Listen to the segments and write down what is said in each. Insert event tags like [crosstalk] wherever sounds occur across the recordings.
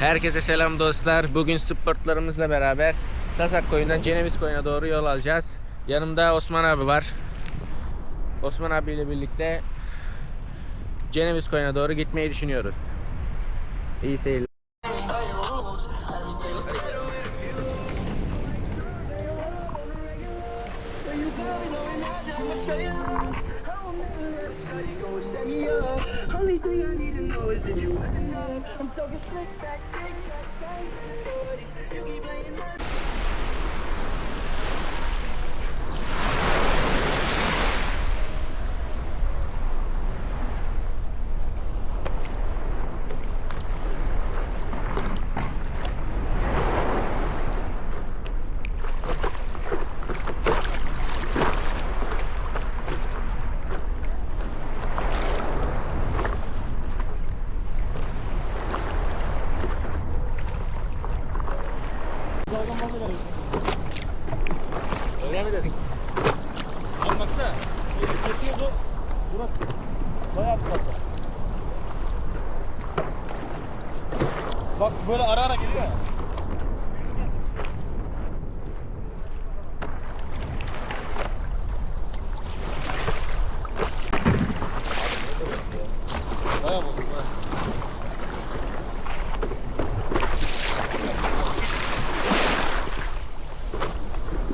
Herkese selam dostlar. Bugün sportlarımızla beraber Sasak koyundan Ceneviz koyuna doğru yol alacağız. Yanımda Osman abi var. Osman abiyle birlikte Ceneviz koyuna doğru gitmeyi düşünüyoruz. İyi seyirler. I'm talking slick back, slick back, back, back, back, back, back, back, back, back, Öyle mi dedik? Abi baksana. Kesiyordu. Burak. Bayağı bir fazla. Bak böyle ara ara geliyor ya.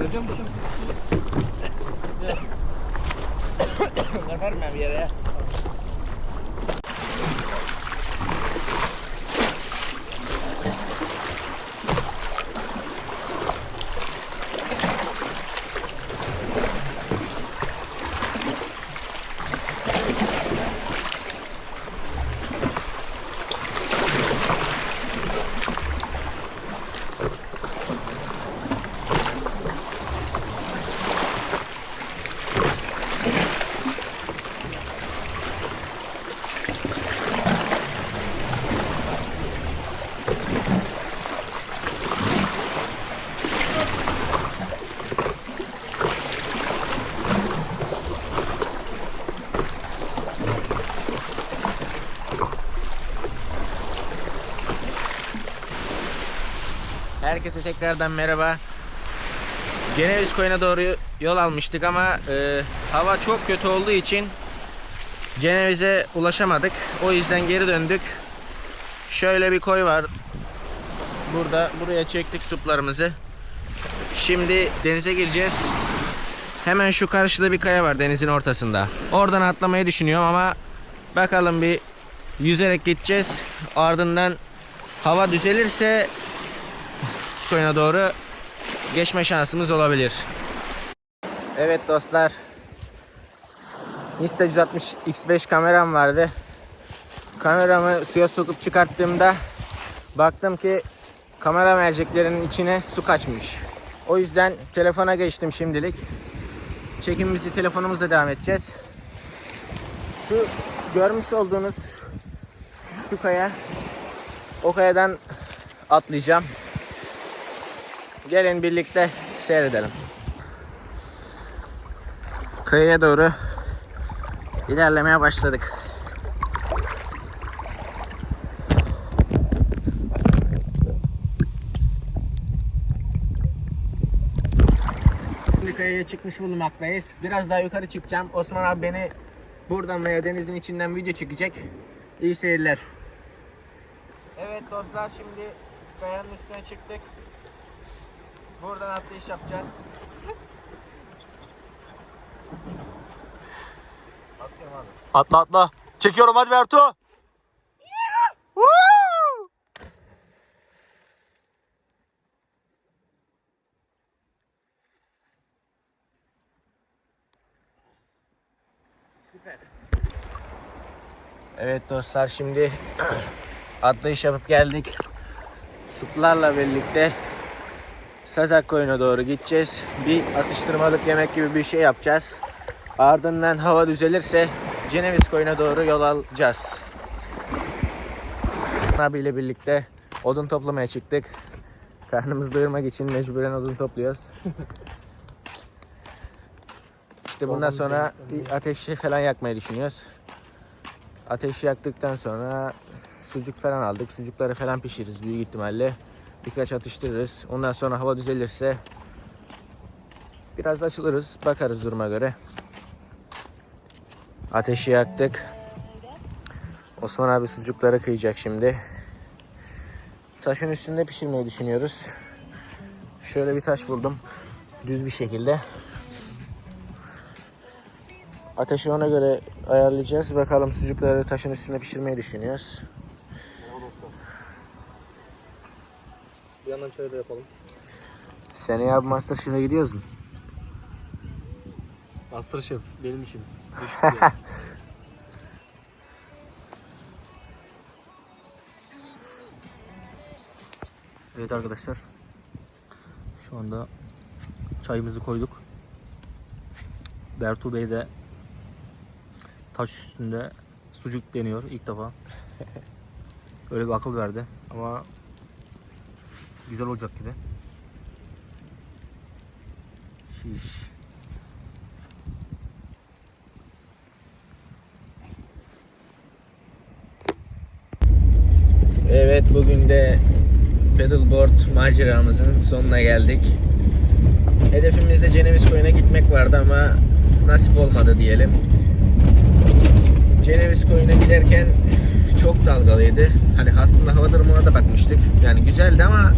Şu Yaparım ben bir yere ya. Herkese tekrardan merhaba. Ceneviz koyuna doğru yol almıştık ama e, hava çok kötü olduğu için Ceneviz'e ulaşamadık. O yüzden geri döndük. Şöyle bir koy var. Burada buraya çektik suplarımızı. Şimdi denize gireceğiz. Hemen şu karşıda bir kaya var denizin ortasında. Oradan atlamayı düşünüyorum ama bakalım bir yüzerek gideceğiz. Ardından hava düzelirse koyuna doğru geçme şansımız olabilir. Evet dostlar. Insta160 X5 kameram vardı. Kameramı suya sokup çıkarttığımda baktım ki kamera merceklerinin içine su kaçmış. O yüzden telefona geçtim şimdilik. Çekimimizi telefonumuzla devam edeceğiz. Şu görmüş olduğunuz şu kaya o kayadan atlayacağım. Gelin birlikte seyredelim. Kıyıya doğru ilerlemeye başladık. Şimdi kayaya çıkmış bulunmaktayız. Biraz daha yukarı çıkacağım. Osman abi beni buradan veya denizin içinden video çekecek. İyi seyirler. Evet dostlar şimdi kayanın üstüne çıktık. Buradan atlayış yapacağız. Atıyorum abi. Atla atla. Çekiyorum hadi Bertu. Süper. Evet dostlar şimdi [clears throat] atlayış yapıp geldik. Suplarla birlikte Sazak koyuna doğru gideceğiz. Bir atıştırmalık yemek gibi bir şey yapacağız. Ardından hava düzelirse Ceneviz koyuna doğru yol alacağız. Abiyle birlikte odun toplamaya çıktık. Karnımızı doyurmak için mecburen odun topluyoruz. [laughs] İşte bundan sonra bir ateşi falan yakmayı düşünüyoruz. Ateşi yaktıktan sonra sucuk falan aldık. Sucukları falan pişiririz büyük ihtimalle. Birkaç atıştırırız. Ondan sonra hava düzelirse biraz açılırız. Bakarız duruma göre. Ateşi yaktık. Osman abi sucukları kıyacak şimdi. Taşın üstünde pişirmeyi düşünüyoruz. Şöyle bir taş buldum. Düz bir şekilde. Ateşi ona göre ayarlayacağız. Bakalım sucukları taşın üstünde pişirmeyi düşünüyoruz. Bir yandan çay da yapalım. Seneye abi Masterchef'e gidiyoruz mu? Masterchef benim için. [laughs] evet arkadaşlar. Şu anda çayımızı koyduk. Bertu Bey de taş üstünde sucuk deniyor ilk defa. [laughs] Öyle bir akıl verdi ama güzel olacak gibi. Şiş. Evet bugün de pedalboard maceramızın sonuna geldik. Hedefimizde Ceneviz Koyun'a gitmek vardı ama nasip olmadı diyelim. Ceneviz Koyun'a giderken çok dalgalıydı. Hani aslında hava durumuna da bakmıştık. Yani güzeldi ama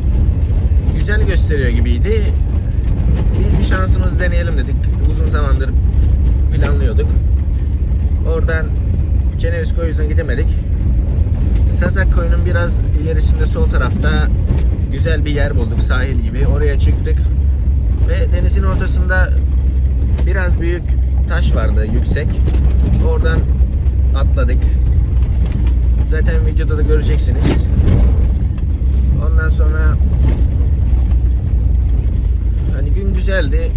güzel gösteriyor gibiydi. Biz bir şansımız deneyelim dedik. Uzun zamandır planlıyorduk. Oradan Ceneviz Koyun'a gidemedik. Sazak Koyun'un biraz ilerisinde sol tarafta güzel bir yer bulduk sahil gibi. Oraya çıktık ve denizin ortasında biraz büyük taş vardı yüksek. Oradan atladık. Zaten videoda da göreceksiniz. Ondan sonra gün güzeldi.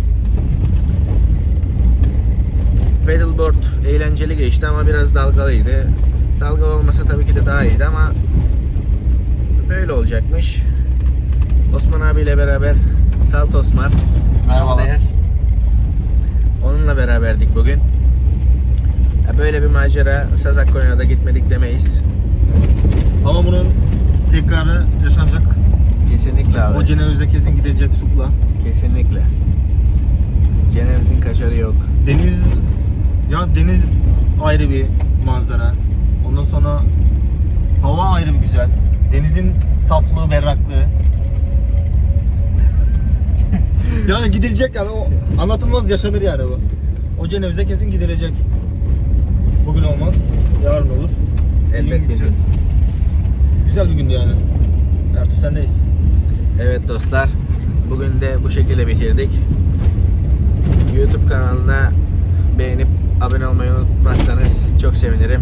Paddleboard eğlenceli geçti ama biraz dalgalıydı. Dalgalı olmasa tabii ki de daha iyiydi ama böyle olacakmış. Osman abiyle beraber Salt Osman. Merhabalar. Onunla beraberdik bugün. Ya böyle bir macera Sazak Konya'da gitmedik demeyiz. Ama bunun tekrarı yaşanacak. Kesinlikle abi. O Ceneviz'e kesin gidecek supla. Kesinlikle. Ceneviz'in kaşarı yok. Deniz ya deniz ayrı bir manzara. Ondan sonra hava ayrı bir güzel. Denizin saflığı, berraklığı. [laughs] yani gidilecek yani o anlatılmaz yaşanır yani bu. O Ceneviz'e kesin gidilecek. Bugün olmaz, yarın olur. Elbet gideceğiz. Güzel bir gündü yani. Ertuğ sendeyiz. Evet dostlar. Bugün de bu şekilde bitirdik. YouTube kanalına beğenip abone olmayı unutmazsanız çok sevinirim.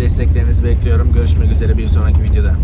Desteklerinizi bekliyorum. Görüşmek üzere bir sonraki videoda.